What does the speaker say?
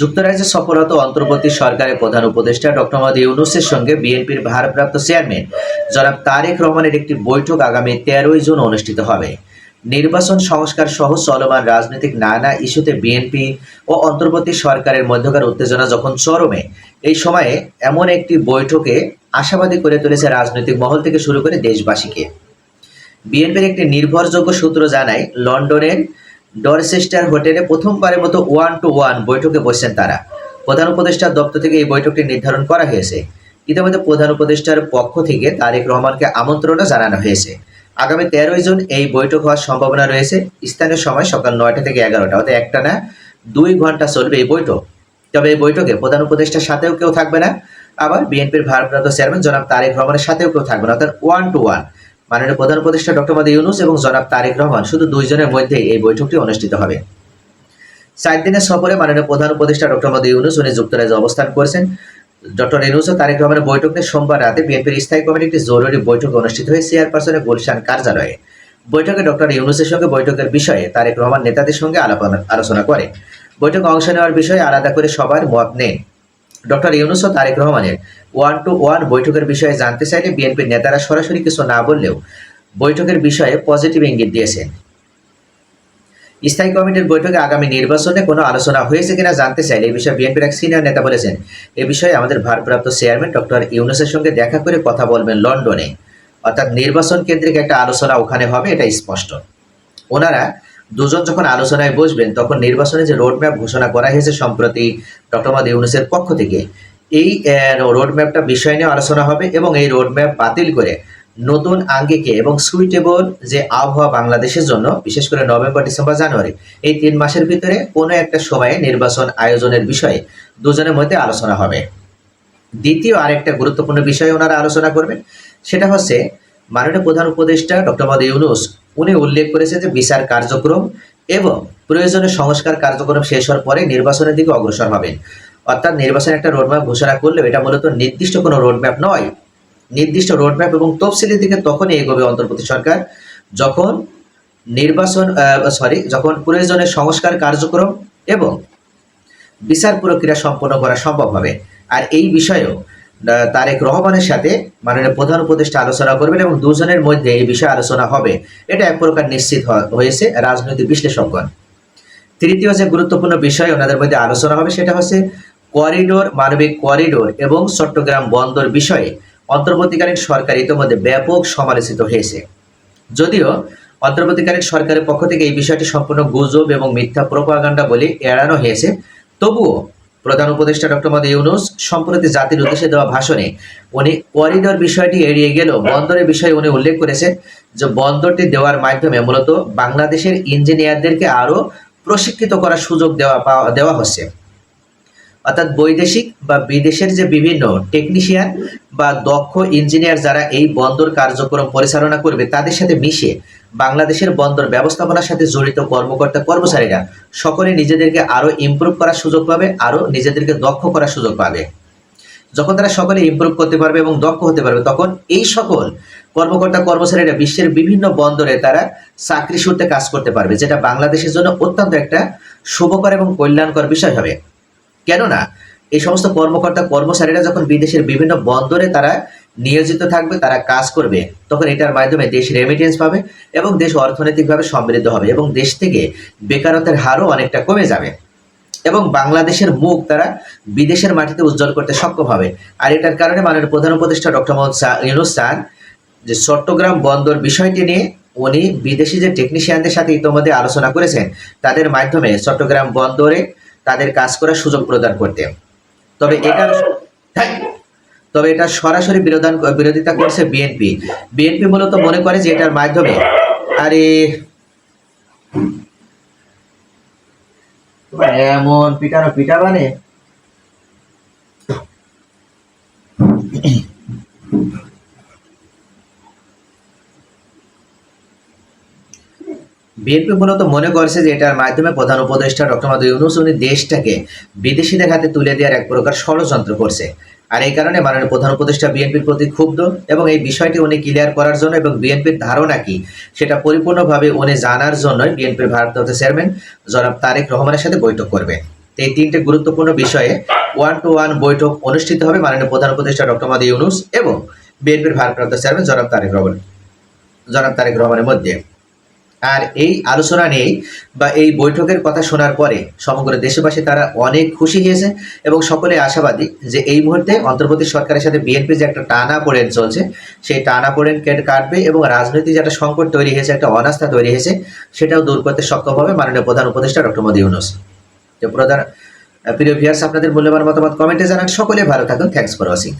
যুক্তরাজ্যে সফররত অন্তর্বর্তী সরকারের প্রধান উপদেষ্টা ডক্টর মোহাম্মদ ইউনুসের সঙ্গে বিএনপির ভারপ্রাপ্ত চেয়ারম্যান জনাব তারেক রহমানের একটি বৈঠক আগামী তেরোই জুন অনুষ্ঠিত হবে। নির্বাচন সংস্কার সহ চলমান রাজনৈতিক নানা ইস্যুতে বিএনপি ও অন্তর্বর্তী সরকারের মধ্যকার উত্তেজনা যখন চরমে, এই সময়ে এমন একটি বৈঠকে আশাবাদী করে তুলেছে রাজনৈতিক মহল থেকে শুরু করে দেশবাসীকে। বিএনপির একটি নির্ভরযোগ্য সূত্র জানায়, লন্ডনের ডরচেস্টার হোটেলে প্রথমবারের মতো ওয়ান টু ওয়ান বৈঠকে বসছেন তারা। প্রধান উপদেষ্টার দপ্তর থেকে এই বৈঠকটি নির্ধারণ করা হয়েছে। ইতিমধ্যে প্রধান উপদেষ্টার পক্ষ থেকে তারেক রহমানকে আমন্ত্রণও জানানো হয়েছে। আগামী তেরোই জুন এই বৈঠক হওয়ার সম্ভাবনা রয়েছে। স্থানীয় সময় সকাল নয়টা থেকে এগারোটা, অর্থাৎ একটা না দুই ঘণ্টা চলবে এই বৈঠক। তবে এই বৈঠকে প্রধান উপদেষ্টার সাথেও কেউ থাকবে না। আবার বিএনপির ভারপ্রাপ্ত চেয়ারম্যান জনাব তারেক রহমানের সাথেও কেউ থাকবে না, অর্থাৎ ওয়ান টু ওয়ান মাননীয় প্রধান উপদেষ্টা ডক্টর মোহাম্মদ ইউনুস এবং জনাব তারেক রহমান শুধু দুইজনের মধ্যেই এই বৈঠকটি অনুষ্ঠিত হবে। চার দিনের সফরে মাননীয় প্রধান উপদেষ্টা ডক্টর মোহাম্মদ ইউনুস উনি যুক্তরাজ্যে অবস্থান করেছেন। ডক্টর ইউনুস ও তারেক রহমানের বৈঠকে সোমবার রাতে বিএনপির স্থায়ী কমিটির একটি জরুরি বৈঠক অনুষ্ঠিত হয় চেয়ারপারসনের গুলশান কার্যালয়ে। বৈঠকে ডক্টর ইউনুসের সঙ্গে বৈঠকের বিষয়ে তারেক রহমান নেতাদের সঙ্গে আলোচনা করে। বৈঠকে অংশ নেওয়ার বিষয়ে আলাদা করে সবার মত নেন। ডক্টর ইউনুস ও তারেক রহমানের ওয়ান টু ওয়ান বৈঠকের বিষয়ে জানতে চাইলে বিএনপির নেতারা সরাসরি কিছু না বললেও বৈঠকের বিষয়ে পজিটিভ ইঙ্গিত দিয়েছেন। স্থায়ী কমিটির বৈঠকে আগামী নির্বাচনে কোনো আলোচনা হয়েছে কিনা জানতে চাইলে এই বিষয়ে বিএনপির এক সিনিয়র নেতা বলেছেন, এ বিষয়ে আমাদের ভারপ্রাপ্ত চেয়ারম্যান ডক্টর ইউনুসের সঙ্গে দেখা করে কথা বলবেন লন্ডনে। অর্থাৎ নির্বাচন কেন্দ্রিক একটা আলোচনা ওখানে হবে, এটা স্পষ্ট। ওনারা দুজন যখন আলোচনায় বসবেন, তখন নির্বাচনে যে রোডম্যাপ ঘোষণা করা হয়েছে সম্প্রতি ডক্টর মোহাম্মদ ইউনুসের পক্ষ থেকে, এই রোডম্যাপটা বিষয় নিয়ে আলোচনা হবে এবং এই রোডম্যাপ বাতিল করে নতুন আঙ্গিকে এবং সুইটেবল যে আবহাওয়া বাংলাদেশের জন্য, বিশেষ করে নভেম্বর, ডিসেম্বর, জানুয়ারি, এই তিন মাসের ভিতরে কোনো একটা সময়ে নির্বাচন আয়োজনের বিষয়ে দুজনের মধ্যে আলোচনা হবে। দ্বিতীয় আরেকটা গুরুত্বপূর্ণ বিষয় ওনারা আলোচনা করবেন, সেটা হচ্ছে মাননীয় প্রধান উপদেষ্টা ডক্টর মোহাম্মদ ইউনুস, উনি উল্লেখ করেছেন যে বিচার কার্যক্রম এবং প্রয়োজনীয় সংস্কার কার্যক্রম শেষ হওয়ার পরে নির্বাচনের দিকে অগ্রসর হবেন অর্থাৎ নির্বাচনের একটা রোডম্যাপ ঘোষণা করলেও এটা মূলত নির্দিষ্ট কোনো রোডম্যাপ নয়। নির্দিষ্ট রোডম্যাপ এবং তফসিলের দিকে তখনই এগোবে অন্তর্বর্তী সরকার, যখন নির্বাচন সরি যখন প্রয়োজনে সংস্কার কার্যক্রম এবং বিচার প্রক্রিয়া সম্পন্ন করা সম্ভব হবে। আর এই বিষয়েও তারেক রহমানের সাথে মাননীয় প্রধান উপদেষ্টা আলোচনা করবেন এবং দুজনের মধ্যে এই বিষয়ে আলোচনা হবে। এটা এক প্রকার নিশ্চিত হয়েছে রাজনৈতিক বিশ্লেষকগণ। তৃতীয় যে গুরুত্বপূর্ণ বিষয় ওনাদের মধ্যে আলোচনা হবে সেটা হচ্ছে করিডোর, মানবিক করিডোর এবং চট্টগ্রাম বন্দর বিষয়ে অন্তর্বর্তীকালীন সরকার ইতিমধ্যে ব্যাপক সমালোচিত হয়েছে। যদিও অন্তর্বর্তীকালীন সরকারের পক্ষ থেকে এই বিষয়টি সম্পূর্ণ গুজব এবং মিথ্যা প্রোপাগান্ডা বলে এড়ানো হয়েছে, তবুও প্রধান উপদেষ্টা ডক্টর মোহাম্মদ ইউনুস সম্প্রতি জাতির উদ্দেশ্যে দেওয়া ভাষণে উনি করিডোর বিষয়টি এড়িয়ে গেল বন্দরের বিষয়ে উনি উল্লেখ করেছেন যে বন্দরটি দেওয়ার মাধ্যমে মূলত বাংলাদেশের ইঞ্জিনিয়ারদেরকে আরও প্রশিক্ষিত করার সুযোগ দেওয়া পাওয়া, দেওয়া হচ্ছে। অর্থাৎ বৈদেশিক বা বিদেশের যে বিভিন্ন টেকনিশিয়ান বা দক্ষ ইঞ্জিনিয়ার যারা এই বন্দর কার্যক্রম পরিচালনা করবে, তাদের সাথে মিশে বাংলাদেশের বন্দর ব্যবস্থাপনার সাথে জড়িত কর্মকর্তা কর্মচারীরা সকলে নিজেদেরকে আরও ইমপ্রুভ করার সুযোগ পাবে, আরও নিজেদেরকে দক্ষ করার সুযোগ পাবে। যখন তারা সকলে ইমপ্রুভ করতে পারবে এবং দক্ষ হতে পারবে, তখন এই সকল কর্মকর্তা কর্মচারীরা বিশ্বের বিভিন্ন বন্দরে তারা চাকরি সূত্রে কাজ করতে পারবে, যেটা বাংলাদেশের জন্য অত্যন্ত একটা শুভকর এবং কল্যাণকর বিষয় হবে। কেননা এই সমস্ত কর্মকর্তা, কর্মচারীরা যখন বিদেশের বিভিন্ন বন্দরে তারা নিয়োজিত থাকবে, তারা কাজ করবে, তখন এটার মাধ্যমে দেশ রেমিটেন্স পাবে এবং দেশ অর্থনৈতিকভাবে সমৃদ্ধ হবে এবং দেশ থেকে বেকারত্বের হারও অনেকটা কমে যাবে এবং বাংলাদেশের মুখ তারা বিদেশের মাটিতে উজ্জ্বল করতে সক্ষম হবে। আর এটার কারণে মাননীয় প্রধান উপদেষ্টা ডক্টর মোহাম্মদ ইউনুস চান যে চট্টগ্রাম বন্দর বিষয়টি নিয়ে উনি বিদেশি যে টেকনিশিয়ানদের সাথে ইতিমধ্যে আলোচনা করেছেন, তাদের মাধ্যমে চট্টগ্রাম বন্দরে তাদের কাজ করার সুযোগ প্রদান করতে। তবে এটা হ্যাঁ, তবে এটা সরাসরি বিরোধান বিরোধিতা করছে বিএনপি বিএনপি মূলত মনে করে যে এটার মাধ্যমে আরে এমন পিটানো পিটা মানে বিএনপি মূলত মনে করছে যে এটার মাধ্যমে প্রধান উপদেষ্টা ডক্টর মাদুর ইউনুস উনি দেশটাকে বিদেশিদের হাতে তুলে দেওয়ার এক প্রকার ষড়যন্ত্র করছে। আর এই কারণে মাননীয় প্রধান উপদেষ্টা বিএনপির প্রতি ক্ষুব্ধ এবং এই বিষয়টি উনি ক্লিয়ার করার জন্য এবং বিএনপির ধারণা কি সেটা পরিপূর্ণভাবে উনি জানার জন্যই বিএনপির ভারপ্রাপ্ত চেয়ারম্যান জনাব তারেক রহমানের সাথে বৈঠক করবে তো এই তিনটে গুরুত্বপূর্ণ বিষয়ে ওয়ান টু ওয়ান বৈঠক অনুষ্ঠিত হবে মাননীয় প্রধান উপদেষ্টা ডক্টর মাদি ইউনুস এবং বিএনপির ভারপ্রাপ্ত চেয়ারম্যান জনাব তারেক রহমান জনাব তারেক রহমানের মধ্যে। আর এই আলোচনা নিয়েই বা এই বৈঠকের কথা শোনার পরে সমগ্র দেশবাসী তারা অনেক খুশি হয়েছে এবং সকলে আশাবাদী যে এই মুহূর্তে অন্তর্বর্তী সরকারের সাথে বিএনপি যে একটা টানা পড়েন চলছে, সেই টানা পড়েন কেটে কাটবে এবং রাজনৈতিক যে একটা সংকট তৈরি হয়েছে, একটা অনাস্থা তৈরি হয়েছে, সেটাও দূর করতে সক্ষম হবে মাননীয় প্রধান উপদেষ্টা ডক্টর মোদী ইউনুস। প্রধান প্রিয় ভিয়ার্স আপনাদের মূল্যবান মতামত কমেন্টে জানান। সকলে ভালো থাকুন। Thanks for watching